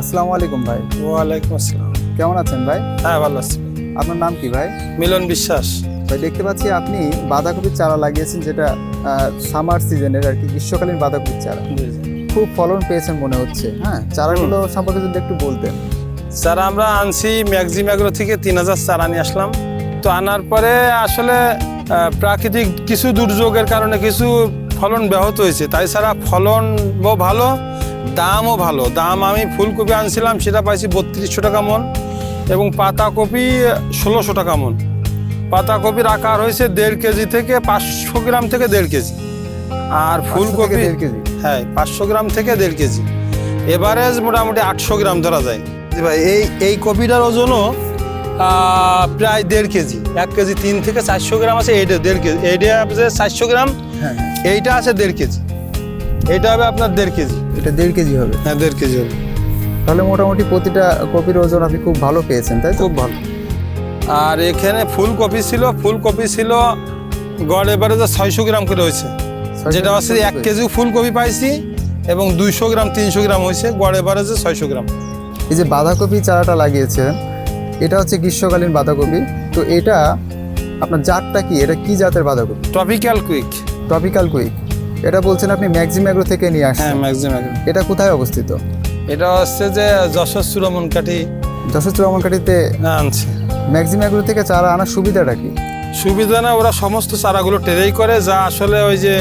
আসসালামু আলাইকুম ভাই। ওয়ালাইকুম আসসালাম। কেমন আছেন ভাই? হ্যাঁ ভালো আছি। আপনার নাম কি ভাই? মিলন বিশ্বাস। ভাই দেখতে পাচ্ছি আপনি বাঁধাকপির চারা লাগিয়েছেন যেটা সামার সিজনের আর কি গ্রীষ্মকালীন বাঁধাকপির চারা। খুব ফলন পেয়েছেন মনে হচ্ছে হ্যাঁ? চারাগুলো সম্পর্কে যদি একটু বলতেন। চারা আমরা আনছি ম্যাগজিম অ্যাগ্রো থেকে তিন হাজার চারা নিয়ে আসলাম। তো আনার পরে আসলে প্রাকৃতিক কিছু দুর্যোগের কারণে কিছু ফলন ব্যাহত হয়েছে। তাই ছাড়া ফলনও ভালো দামও ভালো। দাম আমি ফুলকপি আনছিলাম সেটা পাইছি বত্রিশশো টাকা মন এবং পাতাকপি ষোলোশো টাকা মন। পাতাকপির আকার হয়েছে দেড় কেজি থেকে পাঁচশো গ্রাম থেকে দেড় কেজি। আর ফুলকপি দেড় কেজি? হ্যাঁ পাঁচশো গ্রাম থেকে দেড় কেজি। এভারেজ মোটামুটি আটশো গ্রাম ধরা যায়। জি ভাই এই এই কপিটার ওজনও প্রায় দেড় কেজি। এক কেজি তিন থেকে চারশো গ্রাম আছে এইটা দেড় কেজি এইটা আছে চারশো গ্রাম। হ্যাঁ। এইটা আছে দেড় কেজি। এইটা হবে আপনার দেড় কেজি। এটা দেড় কেজি হবে। হ্যাঁ দেড় কেজি হবে। তাহলে মোটামুটি প্রতিটা কপির ওজন আপনি খুব ভালো পেয়েছেন তাই খুব ভালো। আর এখানে ফুলকপি ছিল ফুলকপি ছিল গড় এবারে যে ছয়শো গ্রাম করে হয়েছে। যেটা হচ্ছে এক কেজি ফুলকপি পাইছি এবং দুইশো গ্রাম তিনশো গ্রাম হয়েছে গড় এবারে যে ছয়শো গ্রাম। এই যে বাঁধাকপি চারাটা লাগিয়েছেন এটা হচ্ছে গ্রীষ্মকালীন বাঁধাকপি। তো এটা আপনার জাতটা কি? এটা কি জাতের বাঁধাকপি? ট্রপিক্যাল কুইক ট্রপিক্যাল কুইক এটা বলছেন আপনি ম্যাক্সিম অ্যাগ্রো থেকে নিয়ে হ্যাঁ আসছেন ম্যাক্সিমাম এটা কোথায় অবস্থিত? এটা হচ্ছে যে যশোর চূড়ামন কাঠি যশোর চুরামনকাঠিতে আনছে। ম্যাক্সিম অ্যাগ্রো থেকে চারা আনার সুবিধাটা কি? সুবিধা না ওরা সমস্ত চারাগুলো টেরেই করে যা আসলে ওই যে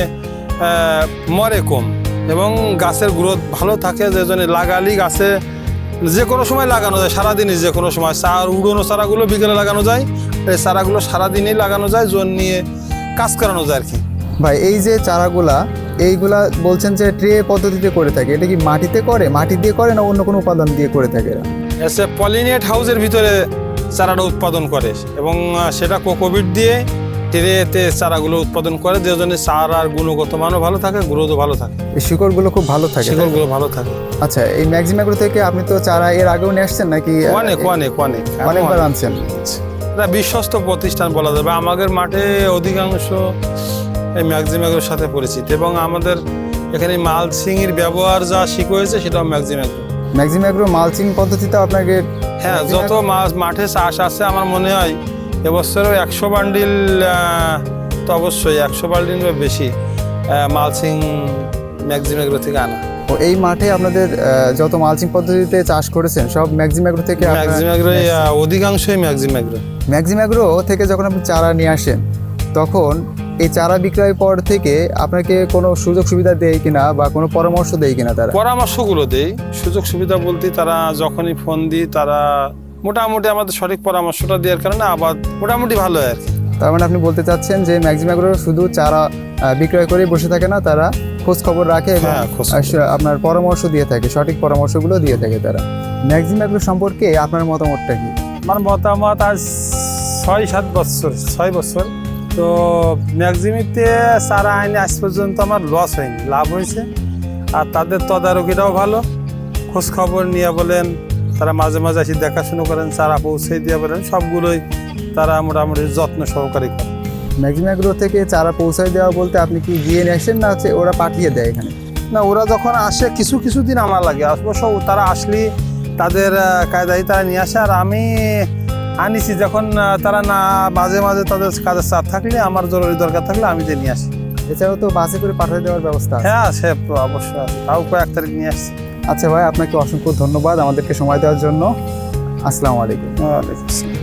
মরে কম। এবং গাছের গ্রোথ ভালো থাকে যে জন্য লাগালি গাছে যে কোনো সময় লাগানো যায় সারাদিনই যে কোনো সময়। চার উড়োনো চারাগুলো বিকেলে লাগানো যায় এই চারাগুলো সারাদিনই লাগানো যায় জোন নিয়ে কাজ করানো যায় আর কি। ভাই এই যে চারাগুলা এইগুলা বলছেন যে ট্রে পদ্ধতিতে করে থাকে। এটা কি মাটিতে করে? মাটি দিয়ে করে না অন্য কোনো উপাদান দিয়ে করে থাকে এরা? এসে পলিনেট হাউসের ভিতরে চারাটা উৎপাদন করে এবং সেটা কোকোবিট দিয়ে ট্রেতে চারাগুলো উৎপাদন করে যে জন্য চারার গুণগত মানও ভালো থাকে গ্রোথও ভালো থাকে। এই শিকড়গুলো খুব ভালো থাকে শিকড়গুলো ভালো থাকে। আচ্ছা এই ম্যাক্সিম অ্যাগ্রো থেকে আপনি তো চারা এর আগেও নিয়ে আসছেন নাকি? অনেক অনেক অনেক। অনেকবার আনছেন। এটা বিশ্বস্ত প্রতিষ্ঠান বলা যাবে। আমাদের মাঠে অধিকাংশ এই ম্যাক্সিম্যাগের সাথে পরিচিত। এবং আমাদের এখানে মালসিংয়ের ব্যবহার যা শিখ হয়েছে সেটাও ম্যাক্সিম্যাগ ম্যাক্সিম অ্যাগ্রো মালচিং পদ্ধতিতে আপনাকে হ্যাঁ যত মাছ মাঠে চাষ আছে আমার মনে হয় এবছরও একশো বান্ডিল তো অবশ্যই একশো বান্ডিল বেশি মালসিং ম্যাক্সিম্যাগ্রো থেকে আনা। ও এই মাঠে আপনাদের যত মালচিং পদ্ধতিতে চাষ করেছেন সব ম্যাক্সিম অ্যাগ্রো থেকে ম্যাক্সিম্যাগ্রো অধিকাংশই ম্যাক্সিম্যাগ্রো ম্যাক্সিম অ্যাগ্রো থেকে যখন আপনি চারা নিয়ে আসেন তখন এই চারা বিক্রয়ের পর থেকে আপনাকে কোনো সুযোগ সুবিধা দেয় কিনা বা কোনো পরামর্শ দেয় কিনা তারা? পরামর্শগুলো দেই। সুযোগ সুবিধা বলতে তারা যখনই ফোন দিই তারা মোটামুটি আমাদের সঠিক পরামর্শটা দেওয়ার কারণে আবার মোটামুটি ভালো হয় আর কি। তার মানে আপনি বলতে চাচ্ছেন যে ম্যাক্সিম অ্যাগ্রো শুধু চারা বিক্রয় করে বসে থাকে না তারা খোঁজ খবর রাখে এবং হ্যাঁ, আপনার পরামর্শ দিয়ে থাকে সঠিক পরামর্শগুলো দিয়ে থাকে তারা। ম্যাক্সিম অ্যাগ্রো সম্পর্কে আপনার মতামতটা কি? আমার মতামত আজ ছয় সাত বছর ছয় বছর তো ম্যাক্সিমিতে চারা আইনে আজ পর্যন্ত আমার লস হয়নি লাভ হয়েছে। আর তাদের তদারকিটাও ভালো। খোঁজ খবর নিয়ে বলেন তারা মাঝে মাঝে এসে দেখাশুনো করেন চারা পৌঁছে দিয়ে বলেন সবগুলোই তারা মোটামুটি যত্ন সহকারে করে। ম্যাক্সিম অ্যাগ্রো থেকে চারা পৌঁছায় দেওয়া বলতে আপনি কি গিয়ে নিয়ে আসেন না হচ্ছে ওরা পাঠিয়ে দেয় এখানে? না ওরা যখন আসে কিছু কিছু দিন আমার লাগে। অবশ্য তারা আসলে তাদের কায়দায় তারা নিয়ে আসে। আর আমি আনিছি যখন তারা না মাঝে মাঝে তাদের কাজের চাপ থাকলে আমার জরুরি দরকার থাকলে আমি যে নিয়ে আসি। এছাড়াও তো বাসে করে পাঠিয়ে দেওয়ার ব্যবস্থা হ্যাঁ সে অবশ্যই আছে। তাও কয়েক তারিখ নিয়ে আসছি। আচ্ছা ভাই আপনাকে অসংখ্য ধন্যবাদ আমাদেরকে সময় দেওয়ার জন্য। আসসালামু আলাইকুম। ওয়ালাইকুম আসসালাম।